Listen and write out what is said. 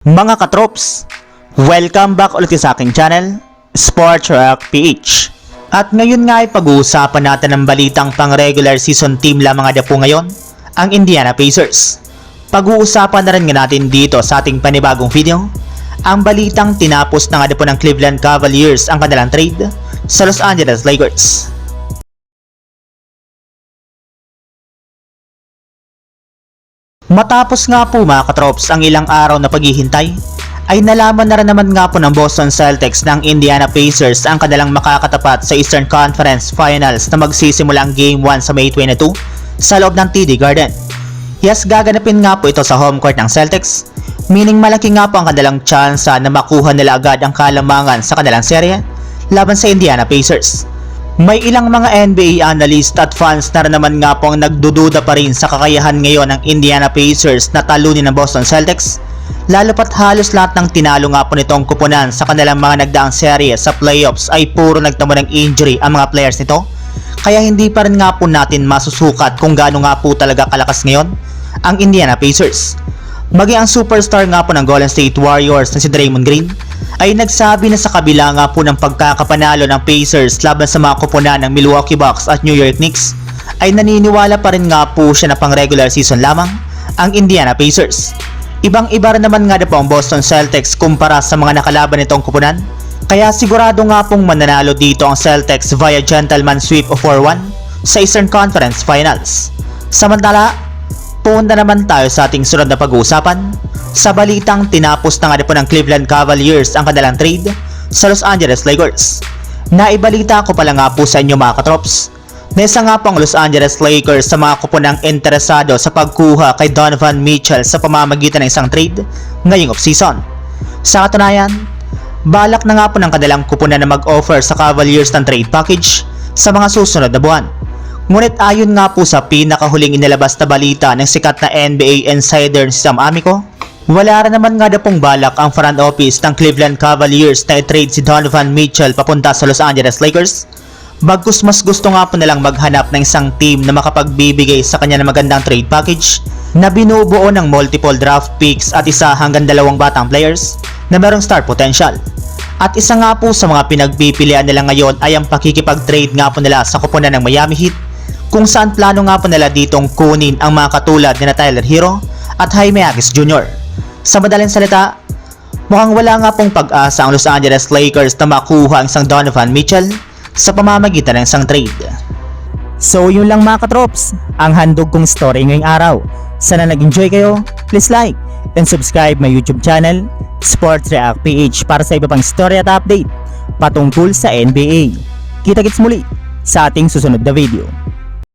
Mga katrops, welcome back ulit sa aking channel, Sports Rock PH. At ngayon nga ay pag-uusapan natin ang balitang pang regular season team lamang nga po ngayon, ang Indiana Pacers. Pag-uusapan na rin nga natin dito sa ating panibagong video, ang balitang tinapos na nga po ng Cleveland Cavaliers ang kanilang trade sa Los Angeles Lakers. Matapos nga po mga katrops ang ilang araw na paghihintay, ay nalaman na rin naman nga po ng Boston Celtics ng Indiana Pacers ang kanilang makakatapat sa Eastern Conference Finals na magsisimula ang Game 1 sa May 22 sa loob ng TD Garden. Yes, gaganapin nga po ito sa home court ng Celtics, meaning malaki nga po ang kanilang tsansa na makuha nila agad ang kalamangan sa kanilang serye laban sa Indiana Pacers. May ilang mga NBA analyst at fans na naman nga po ang nagdududa pa rin sa kakayahan ngayon ng Indiana Pacers na talunin ng Boston Celtics lalo pat halos lahat ng tinalo nga po nitong kupunan sa kanilang mga nagdaang serye sa playoffs ay puro nagtamo ng injury ang mga players nito kaya hindi pa rin nga po natin masusukat kung gaano nga po talaga kalakas ngayon ang Indiana Pacers. Maging ang superstar nga po ng Golden State Warriors na si Draymond Green ay nagsabi na sa kabila nga po ng pagkakapanalo ng Pacers laban sa mga kupunan ng Milwaukee Bucks at New York Knicks ay naniniwala pa rin nga po siya na pang regular season lamang ang Indiana Pacers. Ibang iba rin naman nga na po ang Boston Celtics kumpara sa mga nakalaban nitong kupunan kaya sigurado nga pong mananalo dito ang Celtics via gentleman sweep of 4-1 sa Eastern Conference Finals. Samantala, punta naman tayo sa ating sunod na pag-uusapan sa balitang tinapos na nga po ng Cleveland Cavaliers ang kanilang trade sa Los Angeles Lakers. Naibalita ko pala nga po sa inyo mga katrops na isa nga po ang Los Angeles Lakers sa mga kupunang interesado sa pagkuha kay Donovan Mitchell sa pamamagitan ng isang trade ngayong offseason. Sa katunayan, balak na nga po ng kanilang kupunan na mag-offer sa Cavaliers ng trade package sa mga susunod na buwan. Ngunit ayon nga po sa pinakahuling inilabas na balita ng sikat na NBA insider si Sam Amico, wala rin naman nga na pong balak ang front office ng Cleveland Cavaliers na i-trade si Donovan Mitchell papunta sa Los Angeles Lakers. Bagkus mas gusto nga po nilang maghanap ng isang team na makapagbibigay sa kanya ng magandang trade package na binubuo ng multiple draft picks at isa hanggang dalawang batang players na merong star potential. At isa nga po sa mga pinagpipilian nila ngayon ay ang pakikipag-trade nga po nila sa kupunan ng Miami Heat kung saan plano nga po nila ditong kunin ang mga katulad ni na Tyler Hero at Jaime Agis Jr. Sa madaling salita, mukhang wala nga pong pag-asa ang Los Angeles Lakers na makuha ang isang Donovan Mitchell sa pamamagitan ng isang trade. So yun lang mga katrops, ang handog kong story ngayong araw. Sana nag-enjoy kayo, please like and subscribe my YouTube channel, Sports React PH para sa iba pang story at update patungkol sa NBA. Kita-kits muli sa ating susunod na video.